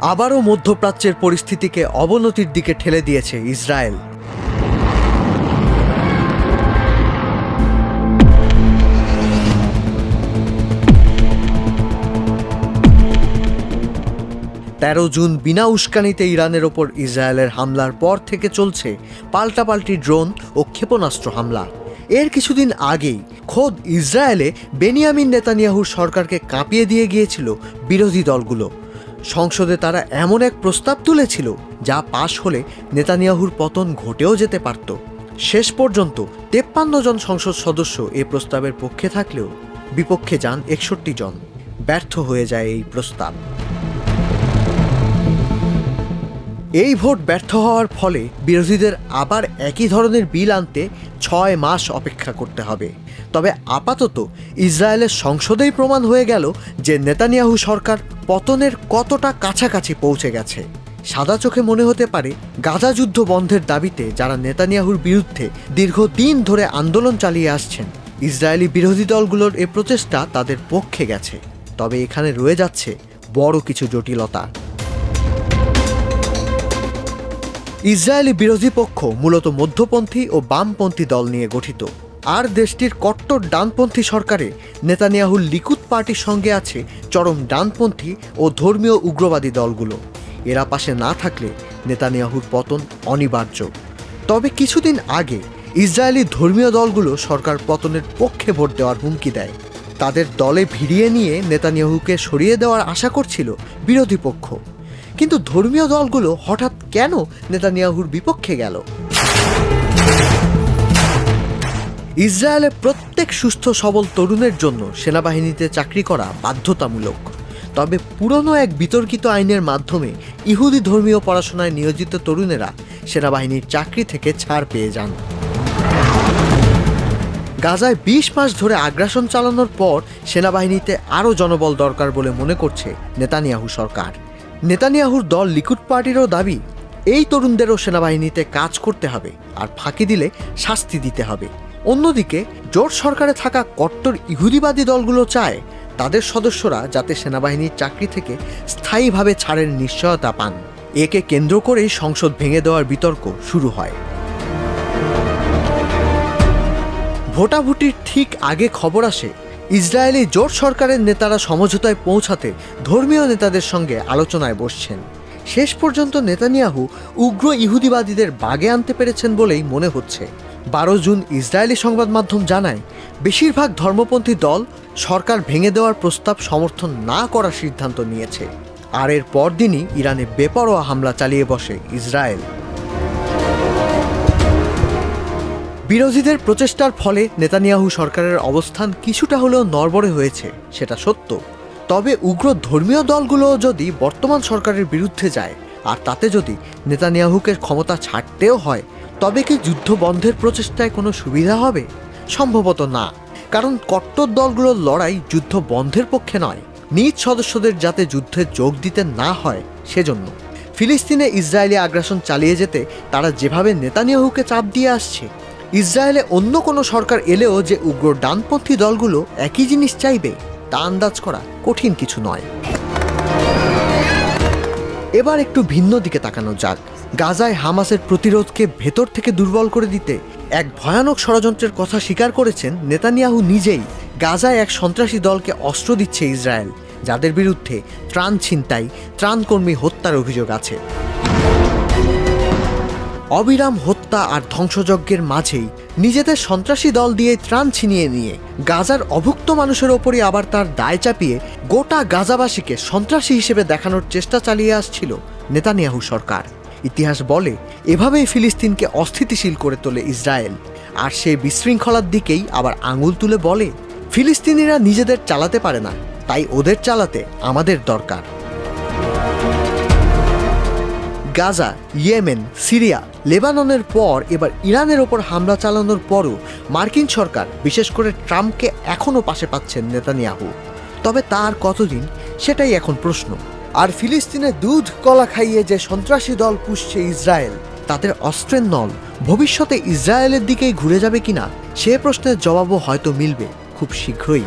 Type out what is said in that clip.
আবারও মধ্যপ্রাচ্যের পরিস্থিতিকে অবনতির দিকে ঠেলে দিয়েছে ইসরায়েল। তেরো জুন বিনা উস্কানিতে ইরানের ওপর ইসরায়েলের হামলার পর থেকে চলছে পাল্টাপাল্টি ড্রোন ও ক্ষেপণাস্ত্র হামলা। এর কিছুদিন আগেই খোদ ইসরায়েলে বেনিয়ামিন নেতানিয়াহুর সরকারকে কাঁপিয়ে দিয়ে গিয়েছিল বিরোধী দলগুলো। সংসদে তারা এমন এক প্রস্তাব তুলেছিল যা পাশ হলে নেতানিয়াহুর পতন ঘটেও যেতে পারত। শেষ পর্যন্ত তেপ্পান্ন জন সংসদ সদস্য এ প্রস্তাবের পক্ষে থাকলেও বিপক্ষে যান একষট্টি জন। ব্যর্থ হয়ে যায় এই প্রস্তাব। এই ভোট ব্যর্থ হওয়ার ফলে বিরোধীদের আবার একই ধরনের বিল আনতে ছয় মাস অপেক্ষা করতে হবে। তবে আপাতত ইসরায়েলের সংসদেই প্রমাণ হয়ে গেল যে নেতানিয়াহু সরকার পতনের কতটা কাছাকাছি পৌঁছে গেছে, সাদা চোখে মনে হতে পারে গাজা যুদ্ধ বন্ধের দাবিতে যারা নেতানিয়াহুর বিরুদ্ধে দীর্ঘদিন ধরে আন্দোলন চালিয়ে আসছেন, ইসরায়েলি বিরোধী দলগুলোর এ প্রচেষ্টা তাদের পক্ষে গেছে। তবে এখানে রয়ে যাচ্ছে বড় কিছু জটিলতা। ইসরায়েলি বিরোধী পক্ষ মূলত মধ্যপন্থী ও বামপন্থী দল নিয়ে গঠিত। আর দেশটির কট্টর ডানপন্থী সরকারে নেতানিয়াহুর লিকুদ পার্টির সঙ্গে আছে চরম ডানপন্থী ও ধর্মীয় উগ্রবাদী দলগুলো। এরা পাশে না থাকলে নেতানিয়াহুর পতন অনিবার্য। তবে কিছুদিন আগে ইসরায়েলি ধর্মীয় দলগুলো সরকার পতনের পক্ষে ভোট দেওয়ার হুমকি দেয়। তাদের দলে ভিড়িয়ে নিয়ে নেতানিয়াহুকে সরিয়ে দেওয়ার আশা করছিল বিরোধী পক্ষ। কিন্তু ধর্মীয় দলগুলো হঠাৎ কেন নেতানিয়াহুর বিপক্ষে গেল? ইসরায়েলের প্রত্যেক সুস্থ, সবল তরুণের জন্য সেনাবাহিনীতে চাকরি করা বাধ্যতামূলক। তবে পুরনো এক বিতর্কিত আইনের মাধ্যমে ইহুদি ধর্মীয় পড়াশোনায় নিয়োজিত তরুণেরা সেনাবাহিনীর চাকরি থেকে ছাড় পেয়ে যান। গাজায় বিশ মাস ধরে আগ্রাসন চালানোর পর সেনাবাহিনীতে আরও জনবল দরকার বলে মনে করছে নেতানিয়াহু সরকার। নেতানিয়াহুর দল লিকুড পার্টিরও দাবি, এই তরুণদেরও সেনাবাহিনীতে কাজ করতে হবে আর ফাঁকি দিলে শাস্তি দিতে হবে। অন্যদিকে, জোট সরকারে থাকা কট্টর ইহুদিবাদী দলগুলো চায় তাদের সদস্যরা যাতে সেনাবাহিনীর চাকরি থেকে স্থায়ীভাবে ছাড়ের নিশ্চয়তা পান। একে কেন্দ্র করেই সংসদ ভেঙে দেওয়ার বিতর্ক শুরু হয়। ভোটাভুটির ঠিক আগে খবর আসে, ইসরায়েলি জোট সরকারের নেতারা সমঝোতায় পৌঁছাতে ধর্মীয় নেতাদের সঙ্গে আলোচনায় বসছেন। শেষ পর্যন্ত নেতানিয়াহু উগ্র ইহুদিবাদীদের বাগে আনতে পেরেছেন বলেই মনে হচ্ছে। বারো জুন ইসরায়েলি সংবাদ মাধ্যম জানায়, বেশিরভাগ ধর্মপন্থী দল সরকার ভেঙে দেওয়ার প্রস্তাব সমর্থন না করার সিদ্ধান্ত নিয়েছে। আর এর পরদিনই ইরানে বেপরোয়া হামলা চালিয়ে বসে ইসরায়েল। বিরোধীদের প্রচেষ্টার ফলে নেতানিয়াহু সরকারের অবস্থান কিছুটা হলেও নড়বড়ে হয়েছে, সেটা সত্য। তবে উগ্র ধর্মীয় দলগুলো যদি বর্তমান সরকারের বিরুদ্ধে যায়, আর তাতে যদি নেতানিয়াহুকে ক্ষমতা ছাড়তেও হয় তবে কি যুদ্ধ বন্ধের প্রচেষ্টায় কোনো সুবিধা হবে? সম্ভবত না। কারণ কট্টর দলগুলোর লড়াই যুদ্ধ বন্ধের পক্ষে নয়। নিজ সদস্যদের যাতে যুদ্ধে যোগ দিতে না হয়, সেজন্য। ফিলিস্তিনে ইসরায়েলি আগ্রাসন চালিয়ে যেতে তারা যেভাবে নেতানিয়াহুকে চাপ দিয়ে আসছে, ইসরায়েলে অন্য কোনো সরকার এলেও যে উগ্র ডানপন্থী দলগুলো একই জিনিস চাইবে, তা আন্দাজ করা কঠিন কিছু নয়। এবার একটু ভিন্ন দিকে তাকানো যাক। গাজায় হামাসের প্রতিরোধকে ভেতর থেকে দুর্বল করে দিতে এক ভয়ানক ষড়যন্ত্রের কথা স্বীকার করেছেন নেতানিয়াহু নিজেই। গাজায় এক সন্ত্রাসী দলকে অস্ত্র দিচ্ছে ইসরায়েল, যাদের বিরুদ্ধে ত্রাণ ছিনতাই, ত্রাণকর্মী হত্যার অভিযোগ আছে। অবিরাম হত্যা আর ধ্বংসযজ্ঞের মাঝেই নিজেদের সন্ত্রাসী দল দিয়ে ত্রাণ ছিনিয়ে নিয়ে গাজার অভুক্ত মানুষের ওপরই আবার তার দায় চাপিয়ে গোটা গাজাবাসীকে সন্ত্রাসী হিসেবে দেখানোর চেষ্টা চালিয়ে আসছিল নেতানিয়াহু সরকার। ইতিহাস বলে, এভাবেই ফিলিস্তিনকে অস্থিতিশীল করে তোলে ইসরায়েল। আর সেই বিশৃঙ্খলার দিকেই আবার আঙুল তুলে বলে, ফিলিস্তিনিরা নিজেদের চালাতে পারে না, তাই ওদের চালাতে আমাদের দরকার। গাজা, ইয়েমেন, সিরিয়া, লেবাননের পর এবার ইরানের ওপর হামলা চালানোর পরও মার্কিন সরকার, বিশেষ করে ট্রাম্পকে এখনও পাশে পাচ্ছেন নেতানিয়াহু। তবে তার কতদিন, সেটাই এখন প্রশ্ন। আর ফিলিস্তিনে দুধ, কলা খাইয়ে যে সন্ত্রাসী দল পুষছে ইসরায়েল, তাদের অস্ত্রের নল। ভবিষ্যতে ইসরায়েলের দিকেই ঘুরে যাবে কিনা, সে প্রশ্নের জবাবও হয়তো মিলবে খুব শীঘ্রই।